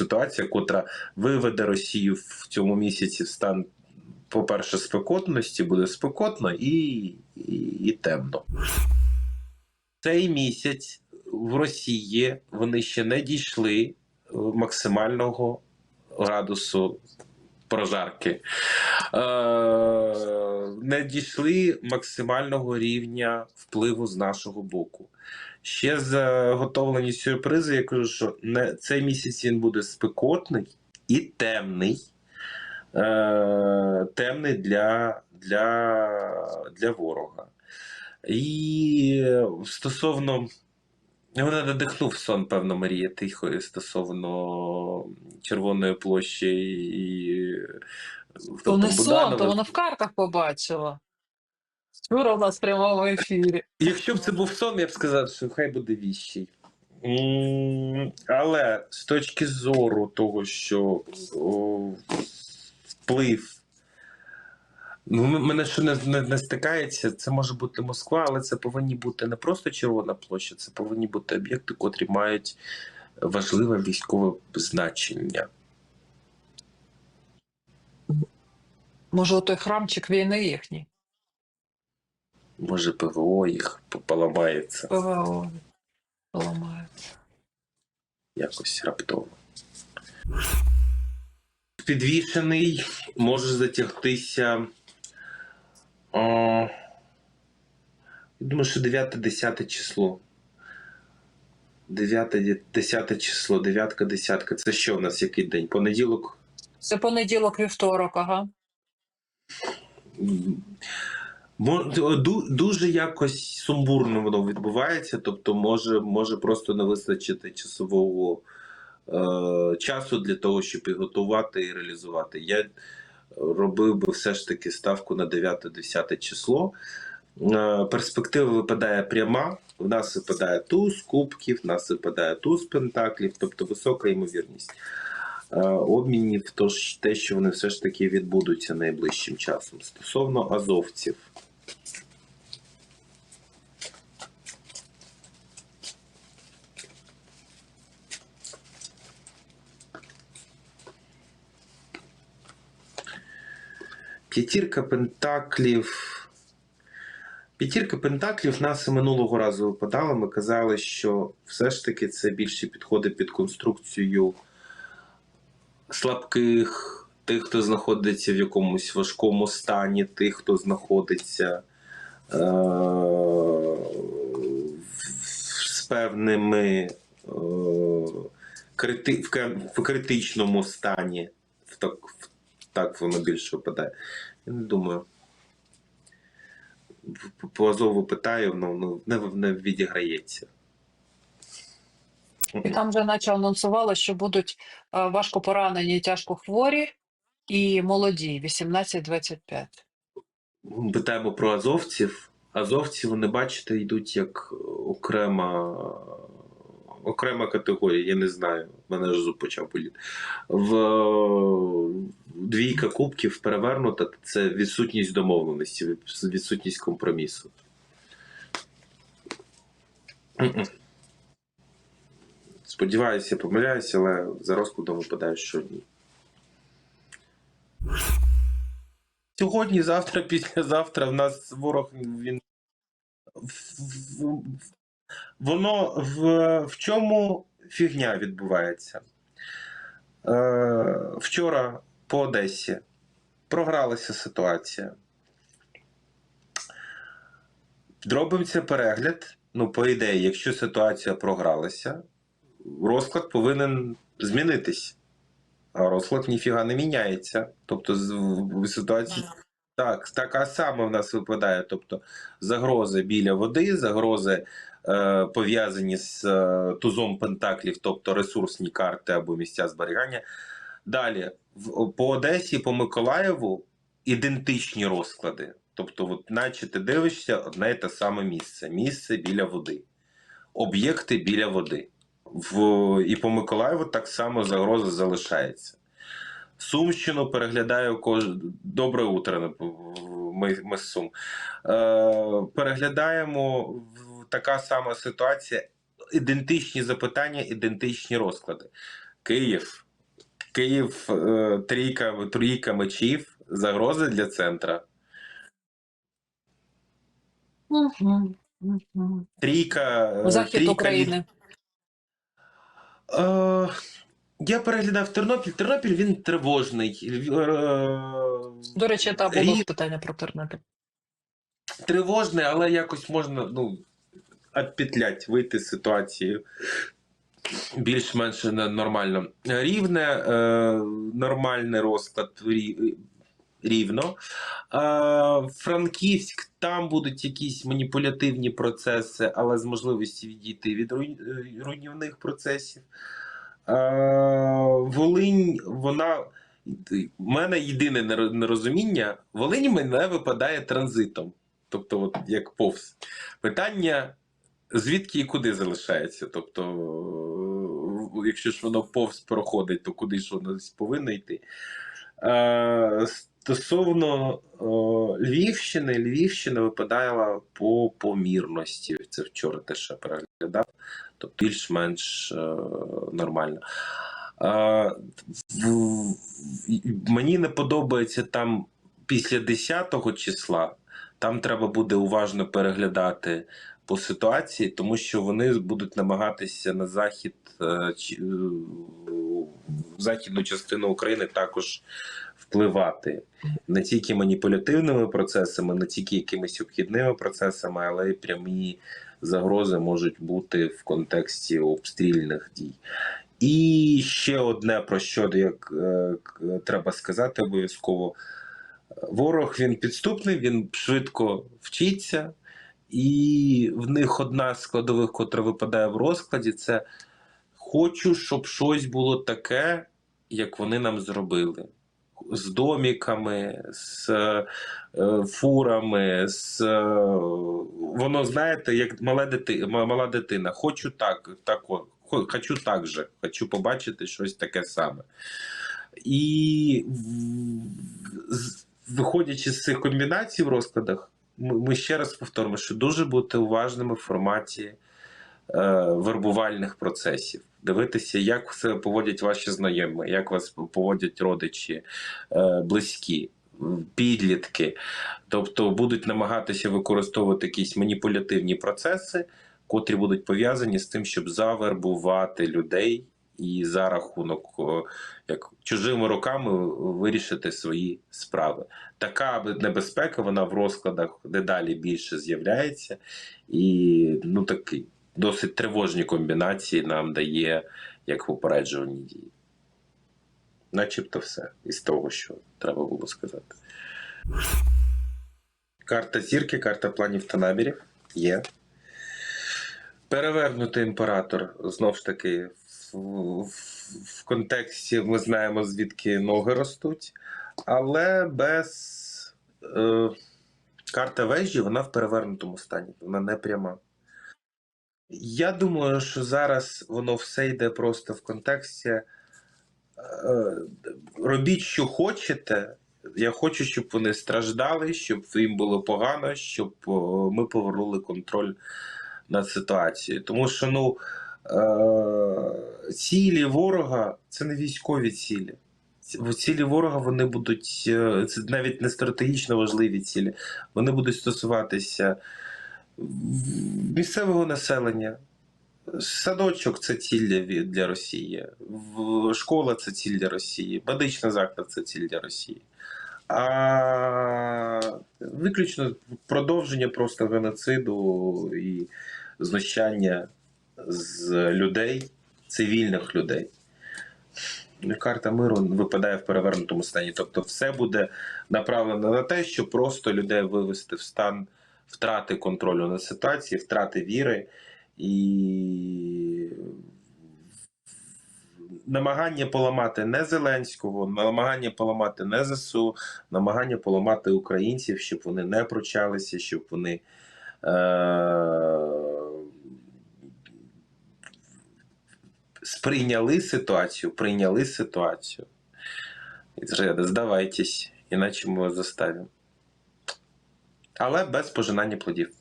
ситуація, котра виведе Росію в цьому місяці в стан, по-перше, спекотності, буде спекотно і, і, і темно. Цей місяць в Росії вони ще не дійшли е, максимального градусу прожарки. Е, не дійшли максимального рівня впливу з нашого боку. Ще заготовлені сюрпризи. Я кажу, що не, цей місяць він буде спекотний і темний. Е, темний для, для, для ворога. І стосовно. Мене надихнув сон, певно, Марія Тихої стосовно Червоної площі і. То не тобто сон, то вона в картах побачила. Вчора у нас в прямому ефірі. Якщо б це був сон, я б сказав, що хай буде віщий. Але з точки зору того, що вплив. Ну, мене що не, не, не стикається, це може бути Москва, але це повинні бути не просто Червона площа, це повинні бути об'єкти, котрі мають важливе військове значення. Може, отой храмчик війни їхній. Може, ПВО їх поламається ПВО поламається. якось раптово. Підвішений може затягтися. Я думаю, що 9-10 число. 9-10 число, 9 десятка. Це що в нас який день? Понеділок? Це понеділок, вівторок, ага. Дуже якось сумбурно воно відбувається, тобто може, може просто не вистачити часового е, часу для того, щоб підготувати і реалізувати. Я робив би все ж таки ставку на 9-10 число. Е, перспектива випадає пряма. В нас випадає туз кубків, в нас випадає туз пентаклів, тобто висока ймовірність е, обмінів, тож те, що вони все ж таки відбудуться найближчим часом. Стосовно азовців. П'ятірка пентаклів. П'ятірка пентаклів нас і минулого разу випадала. Ми казали, що все ж таки це більше підходить під конструкцію слабких, тих, хто знаходиться в якомусь важкому стані, тих, хто знаходиться е- з певними е- крити- в критичному стані. В так, в- так воно більше випадає. Я не думаю. По- Азову питаю, ну не, не відіграється. І там вже наче анонсували, що будуть е, важко поранені, тяжко хворі і молоді, 18-25. Питаємо про азовців. Азовці, вони, бачите, йдуть як окрема, окрема категорія. Я не знаю, мене ж зуб почав боліти. В двійка кубків перевернута це відсутність домовленості, відсутність компромісу. Сподіваюся, помиляюся, але за розкладом випадає, що ні. Сьогодні, завтра, післязавтра в нас ворог він. Воно в, в чому фігня відбувається? Е, вчора по Одесі програлася ситуація. Робимо це перегляд. Ну, по ідеї, якщо ситуація програлася, розклад повинен змінитись. А розклад ніфіга не міняється. Тобто, ситуації. Так, така сама в нас випадає. Тобто загрози біля води, загрози е, пов'язані з е, тузом пентаклів, тобто ресурсні карти або місця зберігання. Далі, в, по Одесі, по Миколаєву ідентичні розклади. Тобто, от, наче ти дивишся одне і те саме місце. Місце біля води, об'єкти біля води. В, і по Миколаєву так само загроза залишається. Сумщину переглядаю кож... Добре утро. Ми, ми з Сум. Е, переглядаємо така сама ситуація, ідентичні запитання, ідентичні розклади. Київ, Київ е, трійка, трійка мечів, загрози для центра. Мгм, мгм. Трійка. е, Захід трійка України. Е, я переглядав Тернопіль. Тернопіль він тривожний. Е, До речі, та було Рі- питання про Тернопіль. Тривожний, але якось можна ну, відпетлять, вийти з ситуації більш-менш нормально. Рівне, е, нормальний розклад рівно. Е, Франківськ, там будуть якісь маніпулятивні процеси, але з можливістю відійти від е, руйнівних процесів. Е, Волинь, вона. У мене єдине неро- нерозуміння: Волинь мене випадає транзитом. Тобто, от як повз. Питання, звідки і куди залишається. Тобто, якщо ж воно повз проходить, то куди ж воно повинно йти. Е, Стосовно е, Львівщини, Львівщина випадала по помірності. Це вчора теж я переглядав, тобто більш-менш е, нормально. Мені не подобається там після 10 числа. Там треба буде уважно переглядати по ситуації, тому що вони будуть намагатися на захід е, е, західну частину України також впливати не тільки маніпулятивними процесами, не тільки якимись обхідними процесами, але й прямі загрози можуть бути в контексті обстрільних дій. І ще одне про що як е, треба сказати обов'язково. Ворог він підступний, він швидко вчиться, і в них одна з складових, котра випадає в розкладі, це хочу, щоб щось було таке, як вони нам зробили. З доміками, з е, фурами, з е, воно, знаєте, як мале дити, ма- мала дитина. Хочу так, так хочу так же, хочу побачити щось таке саме. І виходячи з цих комбінацій в розкладах, ми, ще раз повторимо, що дуже бути уважними в форматі вербувальних процесів. Дивитися, як себе поводять ваші знайомі, як вас поводять родичі, е, близькі, підлітки. Тобто будуть намагатися використовувати якісь маніпулятивні процеси, котрі будуть пов'язані з тим, щоб завербувати людей і за рахунок як чужими руками вирішити свої справи. Така небезпека вона в розкладах дедалі більше з'являється, і ну такі досить тривожні комбінації нам дає як попереджувальні дії. Начебто все із того, що треба було сказати. Карта зірки, карта планів та намірів є. Перевернутий імператор знов ж таки в, в, в контексті ми знаємо, звідки ноги ростуть, але без е, карта вежі вона в перевернутому стані, вона не пряма. Я думаю, що зараз воно все йде просто в контексті. Е, робіть, що хочете. Я хочу, щоб вони страждали, щоб їм було погано, щоб ми повернули контроль над ситуацією. Тому що ну, е, цілі ворога це не військові цілі. Цілі ворога вони будуть е, це навіть не стратегічно важливі цілі. Вони будуть стосуватися місцевого населення. Садочок це ціль для, Росії, школа це ціль для Росії, медичний заклад це ціль для Росії. А виключно продовження просто геноциду і знущання з людей, цивільних людей. Карта миру випадає в перевернутому стані. Тобто, все буде направлено на те, щоб просто людей вивести в стан втрати контролю над ситуацією, втрати віри і намагання поламати не Зеленського, намагання поламати не ЗСУ, намагання поламати українців, щоб вони не пручалися, щоб вони. Е- сприйняли ситуацію, прийняли ситуацію. Здавайтесь, іначе ми вас заставимо але без пожинання плодів.